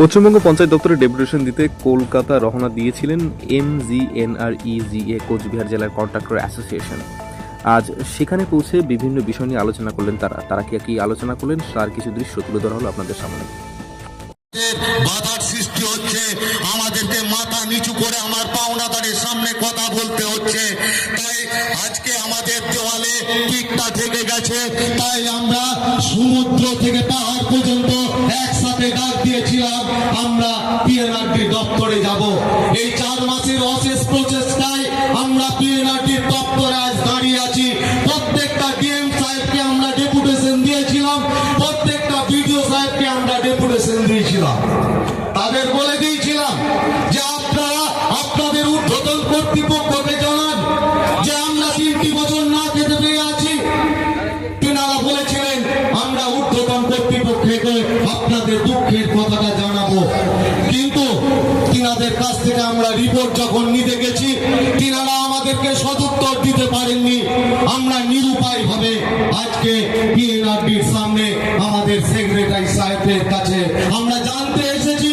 পশ্চিমবঙ্গ পঞ্চায়েত দপ্তরে ডেপুটেশন দিতে কলকাতা রহনা দিয়েছিলেন M G N R E G A Cooch Behar জেলার কন্ট্রাক্টর অ্যাসোসিয়েশন। আজ সেখানে পৌঁছে বিভিন্ন বিষয় নিয়ে আলোচনা করলেন তারা। তারা কি কি আলোচনা করলেন, তার কিছু দৃশ্য তুলে ধরা হলো আপনাদের সামনে। বাধার সৃষ্টি হচ্ছে আমাদেরকে মাথা নিচু করে আমার পাওনাদারের সামনে কথা বলতে হচ্ছে তাই আজকে দেওয়ালে পিকটা থেকে গেছে। তাই আমরা সমুদ্র থেকে পাহাড় পর্যন্ত একসাথে ডাক দিয়েছিলাম, আমরা পিএনআরটি দপ্তরে যাব। এই চার মাসের অশেষ প্রচেষ্টায় আমরা পিএনআরটির দপ্তরে আজ দাঁড়িয়ে আছি। প্রত্যেকটা ডিএম সাহেবকে আমরা ডেপুটেশন দিয়েছিলাম, প্রত্যেকটা বিডিও সাহেবকে আমরা ডেপুটেশন দিয়েছিলাম। তাদের বলে দিয়েছিলাম যে আপনারা আপনাদের ঊর্ধ্বতন কর্তৃপক্ষকে আপনাদের দুঃখের কথাটা জানাব। কিন্তু তিনাদের কাছ থেকে আমরা রিপোর্ট যখন নিতে গেছি, তিনারা আমাদেরকে সদুত্তর দিতে পারেননি। আমরা নিরুপায় ভাবে আজকে পিএনআরডির সামনে আমাদের সেক্রেটারি সাহেবের কাছে আমরা জানতে এসেছি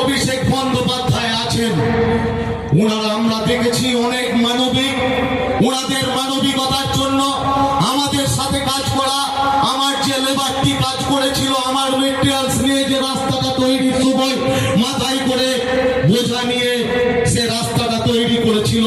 অভিষেক বন্দ্যোপাধ্যায় আছেন। ওনারা আমরা দেখেছি অনেক মানবিক ওনাদের মানবিকতার জন্য আমাদের সাথে কাজ করা, আমার যে লেবারটি কাজ করেছিল, আমার মেটেরিয়ালস নিয়ে যে রাস্তাটা তৈরি সময় মাথায় করে বোঝা নিয়ে সে রাস্তাটা তৈরি করেছিল।